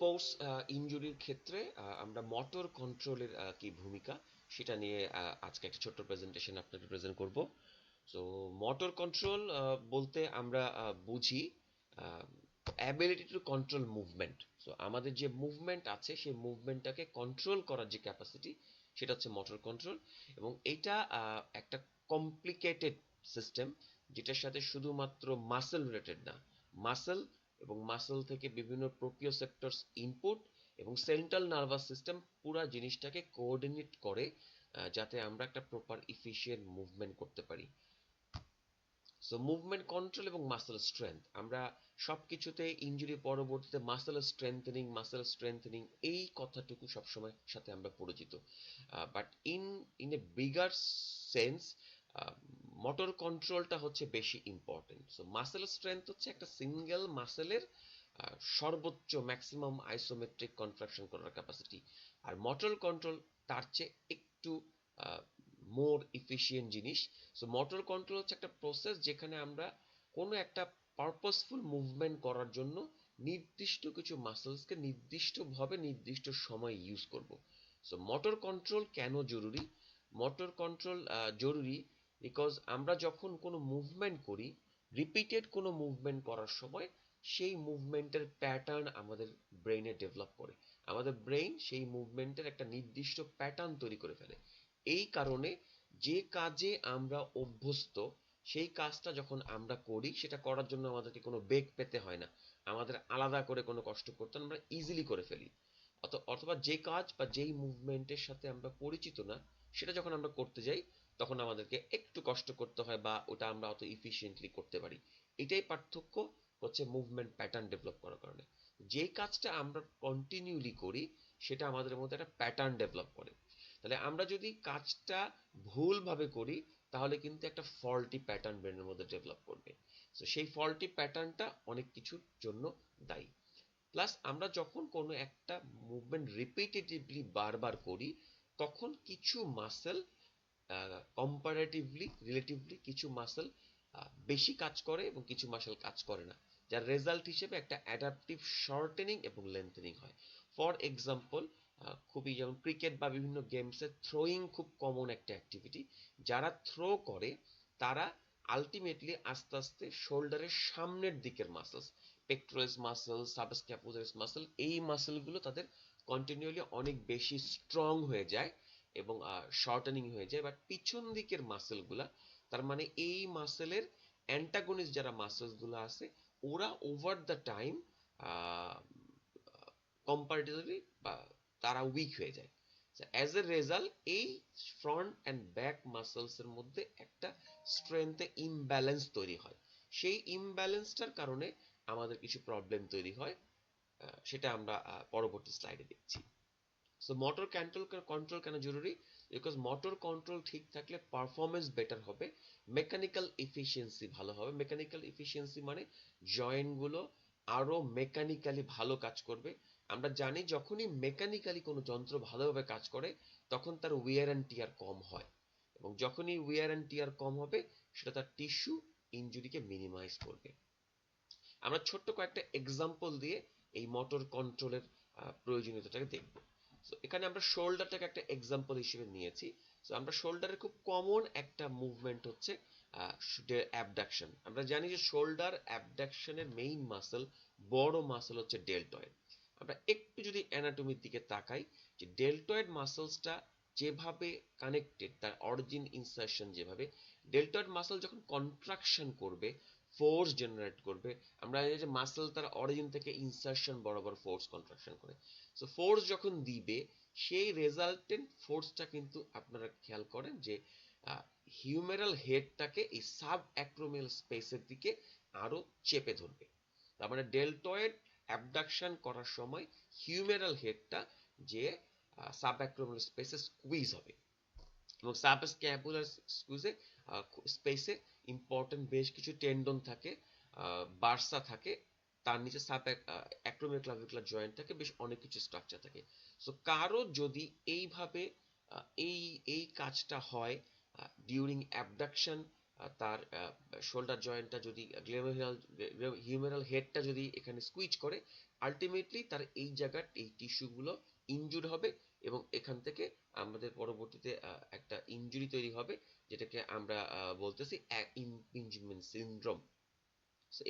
Sports ইনজুরির ক্ষেত্রে আহ, আমরা motor কন্ট্রোলের কি ভূমিকা সেটা নিয়ে আজকে একটা ছোট্ট প্রেজেন্টেশন আপনাকে প্রেজেন্ট করব। সো মোটর কন্ট্রোল বলতে আমরা বুঝি ability to control movement so আমাদের যে মুভমেন্ট আছে সেই মুভমেন্টটাকে কন্ট্রোল করার যে ক্যাপাসিটি সেটা হচ্ছে মোটর কন্ট্রোল এবং এটা একটা কমপ্লিকেটেড সিস্টেম যেটার সাথে শুধুমাত্র মাসেল রিলেটেড না মাসেল এবং মাসেল থেকে বিভিন্ন প্রোপিওসেপ্টরস ইনপুট এবং সেন্ট্রাল নার্ভাস সিস্টেম পুরো জিনিসটাকে কোঅর্ডিনেট করে যাতে আমরা একটা প্রপার ইফিশিয়েন্ট মুভমেন্ট করতে পারি। সো মুভমেন্ট কন্ট্রোল এবং মাসেল স্ট্রেংথ আমরা সবকিছুতে ইনজুরি পরবর্তীতে মাসেল স্ট্রেংথেনিং মাসেল স্ট্রেংথেনিং এই কথাটুকু সবসময় সাথে আমরা পরিচিত। But in in a bigger sense motor কন্ট্রোলটা হচ্ছে বেশি ইম্পর্টেন্ট সো মাসেল স্ট্রেংথ হচ্ছে একটা সিঙ্গেল মাসেলের সর্বোচ্চ ম্যাক্সিমাম আইসোমেট্রিক কন্ট্রাকশন করার ক্যাপাসিটি আর মোটর কন্ট্রোল তার চেয়ে একটু মোর ইফিশিয়েন্ট জিনিস। সো মোটর কন্ট্রোল হচ্ছে একটা প্রসেস যেখানে আমরা কোনো একটা পারপাসফুল মুভমেন্ট করার জন্য নির্দিষ্ট কিছু মাসেলসকে নির্দিষ্টভাবে নির্দিষ্ট সময় ইউজ করব। সো মোটর কন্ট্রোল কেন জরুরি? মোটর কন্ট্রোল জরুরি বিকজ আমরা যখন কোনো মুভমেন্ট করি রিপিটেড কোনো মুভমেন্ট করার সময়, সেই মুভমেন্টের প্যাটার্ন আমাদের ব্রেইনে ডেভেলপ করে। আমাদের ব্রেইন সেই মুভমেন্টের একটা নির্দিষ্ট প্যাটার্ন তৈরি করে ফেলে। এই কারণে যে কাজে আমরা অভ্যস্ত, সেই কাজটা যখন আমরা করি, সেটা করার জন্য আমাদেরকে কোনো বেগ পেতে হয় না। আমাদের আলাদা করে কোনো কষ্ট করতে আমরা ইজিলি করে ফেলি। অথবা যে কাজ বা যেই মুভমেন্টের সাথে আমরা পরিচিত না, সেটা যখন আমরা করতে যাই তখন আমাদেরকে একটু কষ্ট করতে হয় বা ওটা আমরা অত ইফিশিয়েন্টলি করতে পারি। এটাই পার্থক্য হচ্ছে মুভমেন্ট প্যাটার্ন ডেভেলপ করার কারণে। যে কাজটা আমরা কন্টিনিউলি করি, সেটা আমাদের মধ্যে একটা প্যাটার্ন ডেভেলপ করে। তাহলে আমরা যদি কাজটা ভুলভাবে করি, তাহলে কিন্তু একটা ফল্টি প্যাটার্ন ব্রেনের মধ্যে ডেভেলপ করবে। তো সেই ফল্টি প্যাটার্নটা অনেক কিছুর জন্য দায়ী। প্লাস আমরা যখন কোনো একটা মুভমেন্ট রিপিটেটিভলি বারবার করি, তখন কিছু মাসেল কম্পারেটিভলি রিলেটিভলি কিছু মাসেল বেশি কাজ করে এবং কিছু মাসেল কাজ করে না। যার রেজাল্ট হিসেবে একটা অ্যাডাপটিভ শর্টেনিং এবং লেন্থেনিং হয়। ফর এক্সাম্পল খুবই যেমন ক্রিকেট বা বিভিন্ন গেমসে থ্রোয়িং খুব কমন একটা অ্যাক্টিভিটি যারা থ্রো করে, তারা আলটিমেটলি আস্তে আস্তে শোল্ডারের সামনের দিকের muscles pectorals muscle subscapularis muscle এই মাসেলগুলো তাদের কন্টিনিউয়ালি অনেক বেশি স্ট্রং হয়ে যায়। এবং শর্টেনিং হয়ে যায় বাট পিছন দিকের মাসেলগুলা তার মানে এই মাসেলের অ্যান্টাগনিস্ট যারা মাসেলসগুলো আছে, ওরা ওভার দ্য টাইম কম্পারেটিভলি বা তারা উইক হয়ে যায়। অ্যাজ এ রেজাল্ট এই ফ্রন্ট অ্যান্ড ব্যাক মাসেলস এর মধ্যে একটা স্ট্রেংথে ইমব্যালেন্স তৈরি হয়। সেই ইমব্যালেন্সটার কারণে আমাদের কিছু প্রবলেম তৈরি হয় সেটা আমরা পরবর্তী স্লাইডে দেখছি। সো মোটর কন্ট্রোল কন্ট্রোল কেন জরুরি? বিকজ মোটর কন্ট্রোল ঠিক থাকলে পারফরমেন্স বেটার হবে মেকানিক্যাল এফিসিয়েন্সি ভালো হবে। মেকানিক্যাল এফিসিয়েন্সি মানে জয়েন্টগুলো আরও মেকানিক্যালি ভালো কাজ করবে। আমরা জানি যখনই মেকানিক্যালি কোনো যন্ত্র ভালোভাবে কাজ করে, তখন তার উইয়ার অ্যান্ড টিয়ার কম হয়। এবং যখনই উইয়ার অ্যান্ড টিয়ার কম হবে, সেটা তার টিস্যু ইনজুরিকে মিনিমাইজ করবে। আমরা ছোট্ট কয়েকটা এক্সাম্পল দিয়ে এই মোটর কন্ট্রোলের প্রয়োজনীয়তাটাকে দেখব। তো এখানে আমরা শোল্ডারটাকে একটা এক্সাম্পল হিসেবে নিয়েছি। তো আমরা শোল্ডারের খুব কমন একটা মুভমেন্ট হচ্ছে অ্যাবডাকশন আমরা জানি যে শোল্ডার অ্যাবডাকশনের মেইন মাসেল বড় মাসেল হচ্ছে ডেল্টয়েড আমরা একটু যদি অ্যানাটমির দিকে তাকাই, যে ডেল্টয়েড মাসেলসটা যেভাবে কানেক্টেড তার অরিজিন ইনসার্শন যেভাবে ডেল্টয়েড মাসেল যখন কন্ট্রাকশন করবে ফোর্স জেনারেট করবে, আমরা জানি যে মাসেল তার অরিজিন থেকে ইনসার্শন বরাবর ফোর্স কন্ট্রাকশন করে। সো ফোর্স যখন দিবে, সেই রেজাল্টেন্ট ফোর্সটা কিন্তু আপনারা খেয়াল করেন যে হিউমেরাল হেডটাকে এই সাব অ্যাক্রোমিয়াল স্পেসের দিকে আরও চেপে ধরবে। তার মানে ডেল্টয়েড অ্যাবডাকশন করার সময় হিউমেরাল হেডটা যে সাব অ্যাক্রোমিয়াল স্পেসে স্কুইজ হবে। এবং সাব স্ক্যাপুলার স্কুইজে স্পেসে ইম্পর্টেন্ট বেশ কিছু টেন্ডন থাকে বার্সা থাকে, তার নিচে সাব অ্যাক্রোমিয়াল ক্লাভিকুলার জয়েন্ট থাকে, বেশ অনেক কিছু স্ট্রাকচার থাকে। সো কারও যদি এইভাবে এই এই কাজটা হয় ডিউরিং অ্যাবডাকশন তার শোল্ডার জয়েন্টটা যদি গ্লেমারিয়াল হিউমেরাল হেডটা যদি এখানে স্কুইচ করে আলটিমেটলি তার এই জায়গার এই টিস্যুগুলো ইনজুর হবে এবং এখান থেকে আমাদের পরবর্তীতে একটা ইনজুরি তৈরি হবে, যেটাকে আমরা বলতেছি ইমপিঞ্জমেন্ট সিনড্রোম।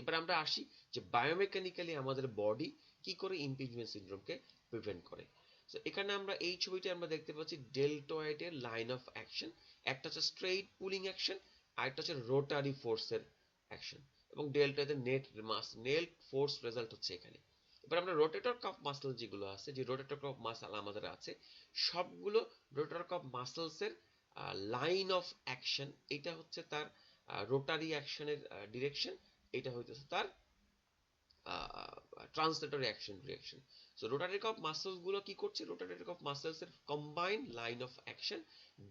এবার আমরা আসি যে বায়োমেকানিক্যালি আমাদের বডি কি করে ইমপিঞ্জমেন্ট সিনড্রোমকে প্রিভেন্ট করে। তো এখানে আমরা এই ছবিতে আমরা দেখতে পাচ্ছি ডেল্টয়েডের লাইন অফ অ্যাকশন একটা হচ্ছে স্ট্রেইট পুলিং অ্যাকশন আরেকটা হচ্ছে রোটারি ফোর্সের অ্যাকশন এবং ডেল্টয়েডের net muscle force result হচ্ছে এখানে। এবার আমরা রোটেটর কাপ মাসল যেগুলো আছে, যে রোটেটর কাপ মাসল আমাদের আছে, সবগুলো রোটেটর কাপ মাসলসের লাইন অফ অ্যাকশন এটা হচ্ছে তার রোটারি অ্যাকশনের ডিরেকশন এটা হইতেছে তার translatory action direction so rotary cup মাসলসগুলো কি করছে? রোটারি কাপ মাসলস এর কম্বাইন্ড লাইন অফ অ্যাকশন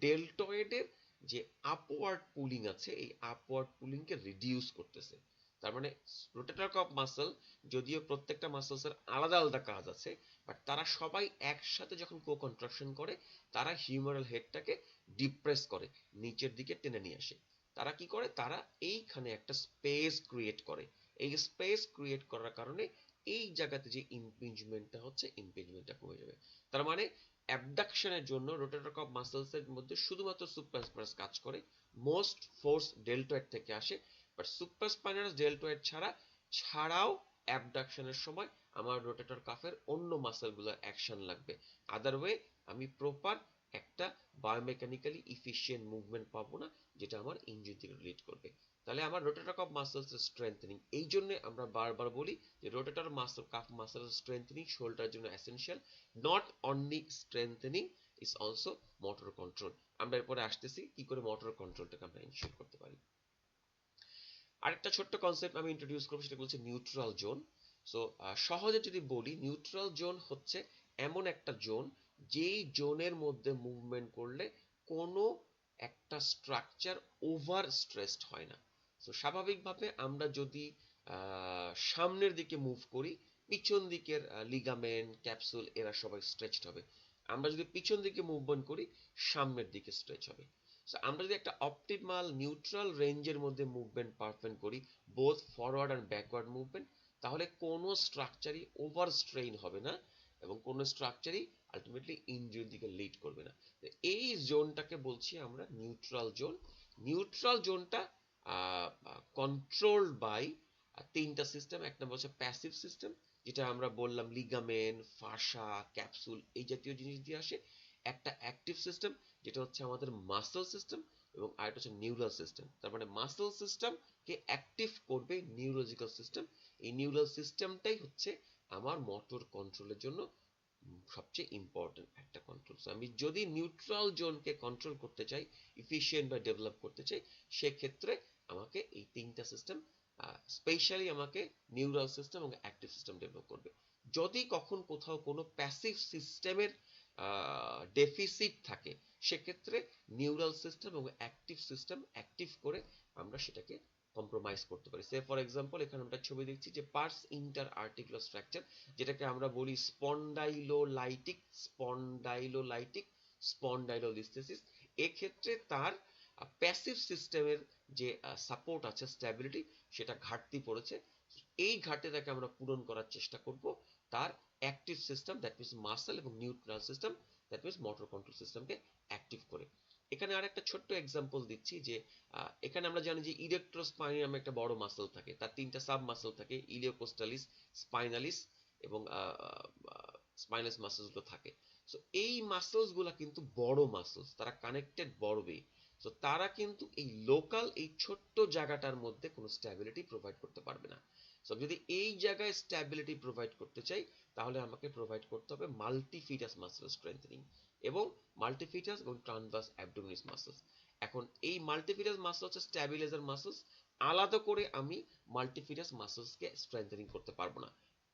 ডেল্টয়েডের যে আপওয়ার্ড পুলিং আছে, এই আপওয়ার্ড পুলিং কে রিডিউস করতেছে। তার মানে রোটেটর কাপ মাসল যদিও প্রত্যেকটা মাসলস এর আলাদা আলাদা কাজ আছে বাট তারা সবাই একসাথে যখন কো কন্ট্রাকশন করে, তারা হিউমারাল হেডটাকে ডিপ্রেস করে, নিচের দিকে টেনে নিয়ে আসে। তারা কি করে? তারা এইখানে একটা স্পেস ক্রিয়েট করে। এই স্পেস ক্রিয়েট করার কারণে এই জায়গাতে যে ইমপিঞ্জমেন্টটা হচ্ছে ইমপিঞ্জমেন্টটা কমে যাবে। তার মানে অ্যাবডাকশনের জন্য রোটেটর কাপ মাসলস এর মধ্যে শুধুমাত্র সুপারস্পাইনাস কাজ করে মোস্ট ফোর্স ডেল্টয়েড থেকে আসে বাট সুপারস্পাইনাস ডেল্টয়েড ছাড়া ছাড়াও অ্যাবডাকশনের সময় আমার রোটেটর কাফের অন্য মাসলগুলোর অ্যাকশন লাগবে। আদার ওয়ে আমি প্রপার একটা বায়োমেকানিক্যালি ইফিশিয়েন্ট মুভমেন্ট পাবো না, যেটা আমার ইঞ্জুরি থেকে রিলেট করবে। তাহলে আমার রোটেটর কাফ মাসলস স্ট্রেংথেনিং এই জন্য আমরা বারবার বলি যে rotator muscle cuff muscle strengthening শোল্ডারের জন্য essential not only strengthening is also motor control আমরা এরপরে আসতেছি, কি করে মোটর কন্ট্রোলটাকে আমরা ইনশিওর করতে পারি। আরেকটা ছোট্ট কনসেপ্ট আমি ইন্ট্রোডিউস করব, সেটা বলছে নিউট্রাল জোন সো সহজে যদি বলি নিউট্রাল জোন হচ্ছে এমন একটা জোন যেই জোনের মধ্যে মুভমেন্ট করলে কোনো একটা স্ট্রাকচার ওভার স্ট্রেসড হয় না। তো স্বাভাবিকভাবে আমরা যদি সামনের দিকে মুভ করি, পিছন দিকের লিগামেন্ট ক্যাপসুল এরা সবাই স্ট্রেচড হবে। আমরা যদি পিছন দিকে মুভমেন্ট করি, সামনের দিকে স্ট্রেচ হবে। আমরা যদি একটা অপটিমাল নিউট্রাল রেঞ্জের মধ্যে মুভমেন্ট পারফর্ম করি both forward and backward movement তাহলে কোনো স্ট্রাকচারই ওভার স্ট্রেইন হবে না এবং কোনো স্ট্রাকচারই আলটিমেটলি ইনজুরির দিকে লিড করবে না। এই জোনটাকে বলছি আমরা নিউট্রাল জোন নিউট্রাল জোনটা কন্ট্রোলড বাই তিনটা সিস্টেম এক নম্বর হচ্ছে প্যাসিভ সিস্টেম যেটা আমরা বললাম লিগামেন্ট ফাসা ক্যাপসুল এই জাতীয় জিনিস দিয়ে আসে। একটা অ্যাক্টিভ সিস্টেম যেটা হচ্ছে আমাদের মাসল সিস্টেম এবং আরেকটা হচ্ছে নিউরাল সিস্টেম তার মানে মাসল সিস্টেম কে অ্যাক্টিভ করবে নিউরোলজিক্যাল সিস্টেম এই নিউরাল সিস্টেমটাই হচ্ছে আমার মোটর কন্ট্রোলের জন্য সবচেয়ে ইম্পর্টেন্ট একটা কন্ট্রোল আমি যদি নিউট্রাল জোনকে কন্ট্রোল করতে চাই ইফিশিয়েন্ট বা ডেভেলপ করতে চাই, সেক্ষেত্রে আমাকে এই তিনটা সিস্টেম স্পেশালি আমাকে নিউরাল সিস্টেম এবং অ্যাক্টিভ সিস্টেম ডেভেলপ করবে। যদি কখন কোথাও কোনো প্যাসিভ সিস্টেমের ডেফিসিট থাকে সেক্ষেত্রে নিউরাল সিস্টেম এবং অ্যাক্টিভ সিস্টেম অ্যাক্টিভ করে আমরা সেটাকে কম্প্রোমাইজ করতে পারি। সে ফর এক্সাম্পল এখানে আমরা ছবি দেখছি যে পার্স ইন্টার আর্টিকুলার স্ট্রাকচার যেটাকে আমরা বলি স্পন্ডাইলোলাইটিক স্পন্ডাইলোলাইটিক স্পন্ডাইলোলিস্থেসিস এক্ষেত্রে তার প্যাসিভ সিস্টেমের যে সাপোর্ট আছে স্ট্যাবিলিটি সেটা ঘাটতি পড়েছে। এই ঘাটতিটাকে আমরা পূরণ করার চেষ্টা করব। তার active system that means muscle এবং neutral system that means motor control সিস্টেমকে অ্যাক্টিভ করে। এখানে আর একটা ছোট্ট এক্সাম্পল দিচ্ছি যে এখানে আমরা জানি যে ইলেকট্রোস্পাইনি নামে একটা বড় মাসল থাকে। তার তিনটা সাব মাসল থাকে ইলিওকোস্টালিস স্পাইনালিস এবং স্পাইনালিস মাসলসগুলো থাকে। সো এই মাসলসগুলা কিন্তু বড় মাসলস তারা কানেক্টেড বড় ওয়ে তো তারা কিন্তু এই লোকাল এই ছোট্ট জায়গাটার মধ্যে কোনো স্ট্যাবিলিটি প্রোভাইড করতে পারবে না। সো যদি এই জায়গায় স্ট্যাবিলিটি প্রোভাইড করতে চাই তাহলে আমাকে প্রোভাইড করতে হবে মাল্টিফিটাস মাসল স্ট্রেংথেনিং এবং মাল্টিফিটাস এবং ট্রানভার্স অ্যাবডোমিনিস মাসলস এখন এই মাল্টিফিটাস মাসল হচ্ছে স্ট্যাবিলাইজার মাসলস আলাদা করে আমি মাল্টিফিটাস মাসলসকে স্ট্রেংথেনিং করতে পারব না।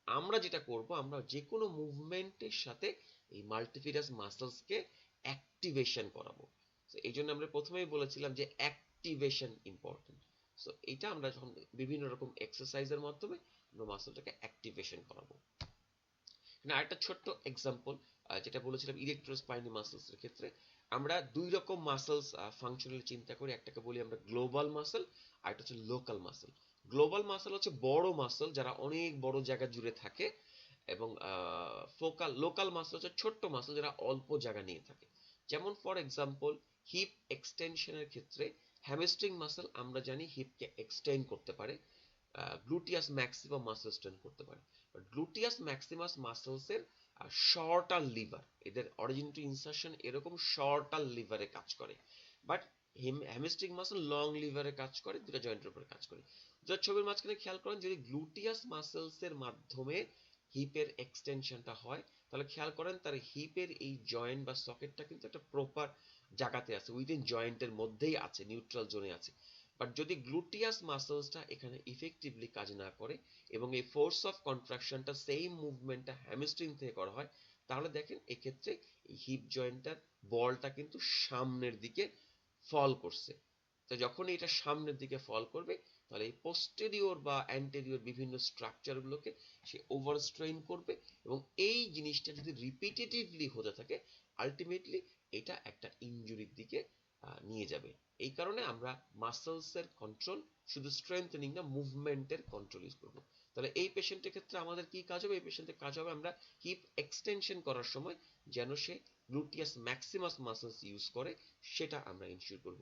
আমরা যেটা করব, আমরা যে কোনো মুভমেন্টের সাথে এই মাল্টিফিটাস মাসলসকে অ্যাক্টিভেশন করাবো। তো এই জন্য আমরা প্রথমেই বলেছিলাম যে অ্যাক্টিভেশন ইম্পর্টেন্ট সো এটা আমরা যখন বিভিন্ন রকম এক্সারসাইজের মাধ্যমে আমরা মাসলটাকে অ্যাক্টিভেশন করাবো। এখানে আরেকটা ছোট্ট এক্সাম্পল যেটা বলেছিলাম ইলেকট্রোস্পাইনি মাসলস এর ক্ষেত্রে। আমরা দুই রকম মাসেলস ফাংশনাল চিন্তা করি, একটাকে বলি আমরা গ্লোবাল মাসেল আর একটা হচ্ছে লোকাল মাসেল গ্লোবাল মাসেল হচ্ছে বড় মাসেল যারা অনেক বড় জায়গা জুড়ে থাকে এবং ফোকাল লোকাল মাসেল হচ্ছে ছোট্ট মাসেল যারা অল্প জায়গা নিয়ে থাকে। যেমন ফর এক্সাম্পল হিপ এক্সটেনশনের ক্ষেত্রে হ্যামস্ট্রিং মাসেল আমরা জানি হিপকে এক্সটেন্ড করতে পারে। গ্লুটিয়াস ম্যাক্সিমাম মাসেল স্ট্রেন করতে পারে। গ্লুটিয়াস ম্যাক্সিমাস মাসেলসের শর্টার লিভার এদের অরিজিন টু ইনসারশন এরকম শর্টার লিভারে কাজ করে। বাট হ্যামস্ট্রিং মাসেল লং লিভারে কাজ করে, দুটো জয়েন্টের উপরে কাজ করে। যা ছবির মাঝখানে খেয়াল করেন, যদি গ্লুটিয়াস মাসেলস এর মাধ্যমে হিপের এক্সটেনশনটা হয়, তাহলে খেয়াল করেন তার হিপের এই জয়েন্ট বা সকেটটা কিন্তু একটা প্রপার জায়গাতে আছে উইদিন জয়েন্টের মধ্যেই আছে নিউট্রাল জোনে আছে। বাট যদি গ্লুটিয়াস মাসেলসটা এখানে ইফেক্টিভলি কাজ না করে এবং এই ফোর্স অফ কন্ট্রাকশনটা সেম মুভমেন্টটা হ্যামস্ট্রিং থেকে করা হয়, তাহলে দেখেন এক্ষেত্রে হিপ জয়েন্টটার বলটা কিন্তু সামনের দিকে ফল করছে। তো যখন এটা সামনের দিকে ফল করবে, তাহলে এই পোস্টেরিয়র বা অ্যান্টেরিয়র বিভিন্ন স্ট্রাকচারগুলোকে সে ওভার স্ট্রেইন করবে এবং এই জিনিসটা যদি রিপিটেটিভলি হতে থাকে আলটিমেটলি এটা একটা ইনজুরির দিকে নিয়ে যাবে। এই কারণে আমরা মাসেলসের কন্ট্রোল শুধু স্ট্রেংথেনিং না মুভমেন্টের কন্ট্রোল ইউজ করব। তাহলে এই পেশেন্টের ক্ষেত্রে আমাদের কি কাজ হবে? এই পেশেন্টের কাজ হবে আমরা হিপ এক্সটেনশন করার সময় যেন সে গ্লুটিয়াস ম্যাক্সিমাস মাসেলস ইউজ করে, সেটা আমরা ইনশিওর করব।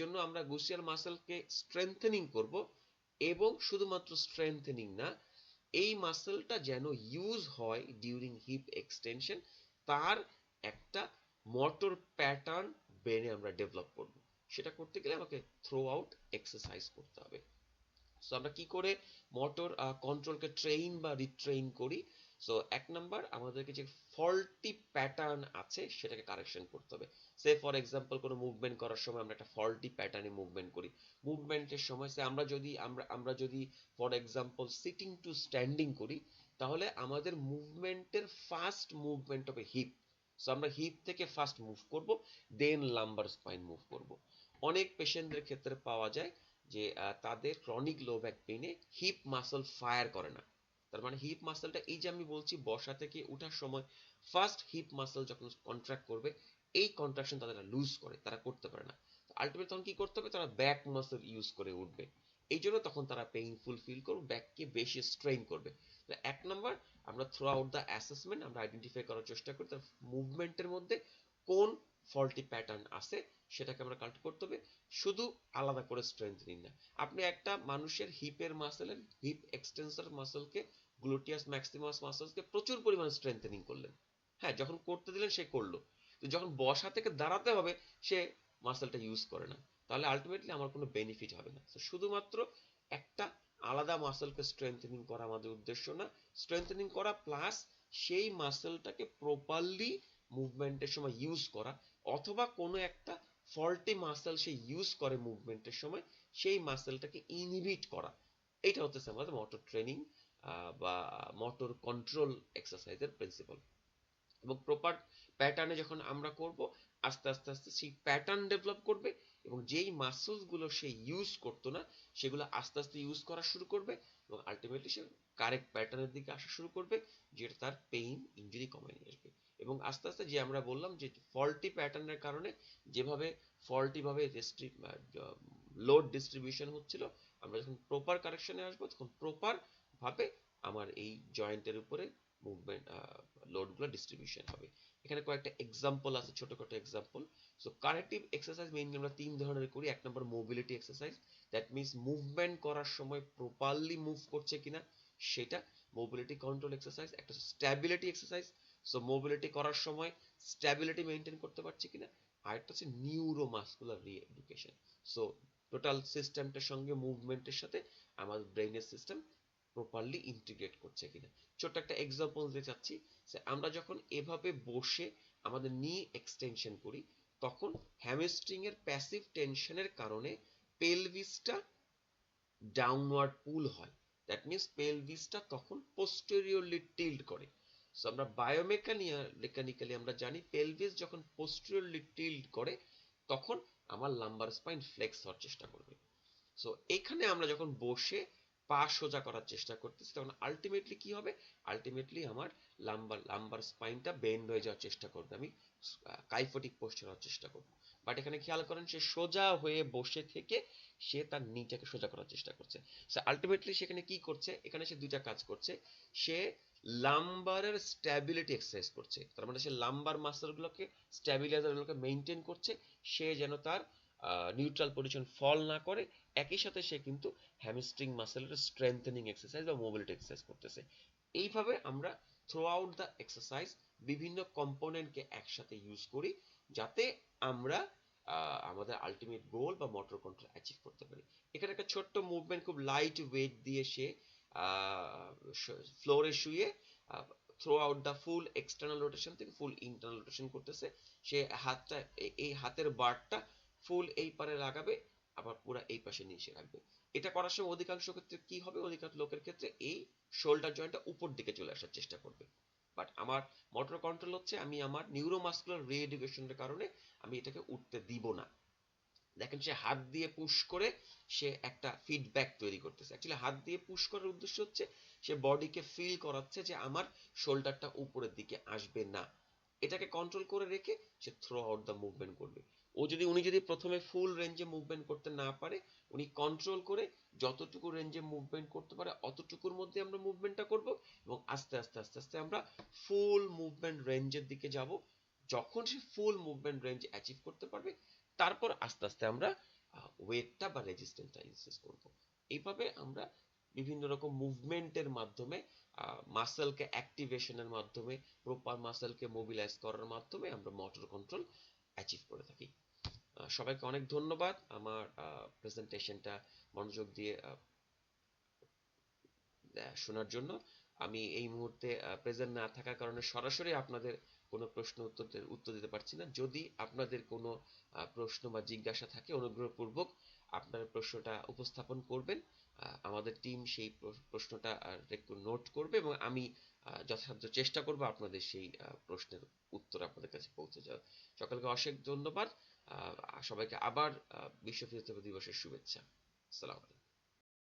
জন্য আমরা গুসিয়ার মাসেলকে স্ট্রেংথেনিং করব এবং শুধুমাত্র স্ট্রেংথেনিং না, এই মাসেলটা যেন ইউজ হয় ডিউরিং হিপ এক্সটেনশন তার একটা মোটর প্যাটার্ন ব্রেনে আমরা ডেভেলপ করব। সেটা করতে গেলে আমাকে থ্রো আউট এক্সারসাইজ করতে হবে। সো আমরা কি করে মোটর কন্ট্রোলকে ট্রেইন বা রিট্রেইন করি? সো এক নাম্বার আমাদেরকে যে ফল্টি প্যাটার্ন আছে, সেটাকে কারেকশন করতে হবে। সে ফর এক্সাম্পল কোনো মুভমেন্ট করার সময় আমরা একটা ফল্টি প্যাটার্নে মুভমেন্ট করি। মুভমেন্টের সময় সে আমরা যদি, আমরা আমরা যদি for example sitting to standing করি, তাহলে আমাদের মুভমেন্টের ফার্স্ট মুভমেন্ট হবে হিপ সো আমরা হিপ থেকে ফার্স্ট মুভ করব দেন লাম্বার স্পাইন মুভ করব। অনেক পেশেন্টদের ক্ষেত্রে পাওয়া যায় যে তাদের ক্রনিক লো ব্যাক পেইনে হিপ মাসল ফায়ার করে না। তার মানে হিপ মাসলটা এই যে আমি বলছি বসা থেকে ওঠার সময় ফার্স্ট হিপ মাসল যখন কন্ট্রাক্ট করবে, এই কন্ট্রাকশন তারা লুজ করে, তারা করতে পারে না। আলটিমেট তখন কি করতে হবে? তারা ব্যাক মাসল ইউজ করে উঠবে। এই জন্য তখন তারা পেইনফুল ফিল করবে ব্যাককে বেশি স্ট্রেইন করবে। এক নাম্বার আমরা থ্রু আউট দ্য অ্যাসেসমেন্ট আমরা আইডেন্টিফাই করার চেষ্টা করি, তার মুভমেন্টের মধ্যে কোন ফল্টি প্যাটার্ন আছে, সেটাকে আমরা কালেক্ট করতে হবে। শুধু আলাদা করে স্ট্রেংথেনিং না। আপনি একটা মানুষের হিপের মাসেলের হিপ এক্সটেন্সর মাসলকে গ্লুটিয়াস ম্যাক্সিমাস মাসলসকে প্রচুর পরিমাণে স্ট্রেংথেনিং করলেন। হ্যাঁ যখন করতে দিলেন, সে করল। তো যখন বসা থেকে দাঁড়াতে হবে, সে মাসেলটা ইউজ করে না। তাহলে আলটিমেটলি আমার কোনো বেনিফিট হবে না। তো শুধুমাত্র একটা আলাদা মাসেলকে স্ট্রেংথেনিং করা আমাদের উদ্দেশ্য না। স্ট্রেংথেনিং করা প্লাস সেই মাসেলটাকে প্রপারলি মুভমেন্টের সময় ইউজ করা অথবা কোনো একটা ফল্টি মাসেল সে ইউজ করে মুভমেন্টের সময় সেই মাসেলটাকে ইনহিবিট করা। এটা হচ্ছে আমাদের মোটর ট্রেনিং বা মোটর কন্ট্রোল এক্সারসাইজের প্রিন্সিপাল এবং প্রপার প্যাটার্নে যখন আমরা করব, আস্তে আস্তে আস্তে সেই প্যাটার্ন ডেভেলপ করবে। এবং যেই মাসেলসগুলো সে ইউজ করতো না, সেগুলো আস্তে আস্তে ইউজ করা শুরু করবে এবং আলটিমেটলি সে কারেক্ট প্যাটার্নের দিকে আসা শুরু করবে, যেটা তার পেইন ইনজুরি কমে নিয়ে আসবে। এবং আস্তে আস্তে যে আমরা বললাম যে ফল্টি প্যাটার্নের কারণে যেভাবে ফল্টি ভাবে লোড ডিস্ট্রিবিউশন হচ্ছিল, আমরা যখন প্রপার কারেকশনে আসব, তখন প্রপার ভাবে আমার এই জয়েন্টের উপরে মুভমেন্ট লোডগুলো ডিস্ট্রিবিউশন হবে। এখানে কয়েকটা এক্সাম্পল আছে, ছোটখাটো example so corrective exercise mainly আমরা তিন ধরনের করি। এক নম্বর mobility exercise that means movement করার সময় প্রপারলি মুভ করছে কিনা, সেটা মোবিলিটি কন্ট্রোল এক্সারসাইজ একটা স্ট্যাবিলিটি এক্সারসাইজ সো মোবিলিটি করার সময় স্ট্যাবিলিটি মেনটেন করতে পারছি কিনা আরেকটা হচ্ছে নিউরোমাসকুলার রিএডুকেশন সো টোটাল সিস্টেমটার সঙ্গে মুভমেন্টের সাথে আমাদের ব্রেইনের সিস্টেম প্রপারলি ইন্টিগ্রেট করছে কিনা। ছোট্ট একটা এক্সাম্পল দিতে চাচ্ছি আমরা যখন এভাবে বসে আমাদের নি এক্সটেনশন করি, তখন হ্যামস্ট্রিং এর প্যাসিভ টেনশনের কারণে পেলভিসটা ডাউনওয়ার্ড পুল হয়। দ্যাট মিনস পেলভিসটা তখন পোস্টেরিয়রলি টিল্ড করে। সো আমরা বায়োমেকানিয়া আমরা জানি পেলভিস যখন পোস্টেরিয়রলি টিল্ড করে, তখন আমার লাম্বার স্পাইন ফ্লেক্স হওয়ার চেষ্টা করবে। সো এখানে আমরা যখন বসে পা সোজা করার চেষ্টা করতেছি, তখন আলটিমেটলি কি হবে? আলটিমেটলি আমার লাম্বার লাম্বার স্পাইনটা বেন্ড হয়ে যাওয়ার চেষ্টা করবে। আমি কাইফোটিক পোস্টার হওয়ার চেষ্টা করব। বাট এখানে খেয়াল করেন, সে সোজা হয়ে বসে থেকে সে তার নিচেকে সোজা করার চেষ্টা করছে। সো আলটিমেটলি সেখানে কি করছে? এখানে সে দুইটা কাজ করছে। সে লাম্বারের স্ট্যাবিলিটি এক্সারসাইজ করছে। তার মানে সে লাম্বার মাসলগুলোকে স্ট্যাবিলাইজারগুলোকে মেনটেন করছে। সে যেন তার নিউট্রাল পজিশন ফল না করে। একই সাথে সে কিন্তু হ্যামস্ট্রিং মাসেলের স্ট্রেংথেনিং এক্সারসাইজ বা মোবিলিটি এক্সারসাইজ করতেছে। এইভাবে আমরা থ্রু আউট দ্য এক্সারসাইজ বিভিন্ন কম্পোনেন্টকে একসাথে ইউজ করি যাতে আমরা আমাদের আলটিমেট গোল বা মোটর কন্ট্রোল অ্যাচিভ করতে পারি। এখানে একটা ছোট্ট মুভমেন্ট খুব লাইট ওয়েট দিয়ে সে ফ্লোরে শুয়ে through out the full external rotation থেকে ফুল ইন্টারনাল রোটেশন করতেছে। সে হাতটা এই হাতের বারটা ফুল এই পারে লাগাবে। আবার পুরো এই পাশে নিয়ে এসে রাখবে। এটা করার সময় অধিকাংশ ক্ষেত্রে কি হবে? অধিকাংশ লোকের ক্ষেত্রে এই শোল্ডার জয়েন্টটা উপর দিকে চলে আসার চেষ্টা করবে। বাট আমার মোটর কন্ট্রোল হচ্ছে আমি আমার নিউরোমাস্কুলার রিএডুকেশনের কারণে আমি এটাকে উঠতে দিব না। দেখেন সে হাত দিয়ে পুশ করে সে একটা ফিডব্যাক তৈরি করতেছে। অ্যাকচুয়ালি হাত দিয়ে পুশ করার উদ্দেশ্য হচ্ছে সে বডিকে ফিল করাচ্ছে যে আমার শোল্ডারটা উপরের দিকে আসবে না। এটাকে কন্ট্রোল করে রেখে সে থ্রো আউট দ্য মুভমেন্ট করবে। ও যদি, উনি যদি প্রথমে ফুল রেঞ্জে মুভমেন্ট করতে না পারে, উনি কন্ট্রোল করে যতটুকু রেঞ্জে মুভমেন্ট করতে পারে, অতটুকুর মধ্যে আমরা মুভমেন্টটা করব এবং আস্তে আস্তে আস্তে আস্তে আমরা ফুল মুভমেন্ট রেঞ্জের দিকে যাব। যখন সে ফুল মুভমেন্ট রেঞ্জ অ্যাচিভ করতে পারবে, তারপর আস্তে আস্তে আমরা ওয়েটটা বা রেজিস্ট্যান্সটা ইনক্রিজ করব। এইভাবে আমরা বিভিন্ন রকম মুভমেন্টের মাধ্যমে মাসেলকে অ্যাক্টিভেশনের মাধ্যমে প্রপার মাসেলকে মোবিলাইজ করার মাধ্যমে আমরা মোটর কন্ট্রোল অ্যাচিভ করে থাকি। সবাইকে অনেক ধন্যবাদ আমার প্রেজেন্টেশনটা মনোযোগ দিয়ে শোনার জন্য। আমি এই মুহূর্তে প্রেজেন্ট না থাকার কারণে সরাসরি আপনাদের কোনো প্রশ্ন উত্তর উত্তর দিতে পারছি না। যদি আপনাদের কোনো প্রশ্ন বা জিজ্ঞাসা থাকে অনুগ্রহপূর্বক আপনার প্রশ্নটা উপস্থাপন করবেন। আমাদের টিম সেই প্রশ্নটা একটু নোট করবে এবং আমি যথাসাধ্য চেষ্টা করব আপনাদের সেই প্রশ্নের উত্তর আপনাদের কাছে পৌঁছে যাওয়ার। সকলকে অশেষ ধন্যবাদ। সবাইকে আবার বিশ্ব ফিজিওথেরাপি দিবসের শুভেচ্ছা। আসসালামু আলাইকুম।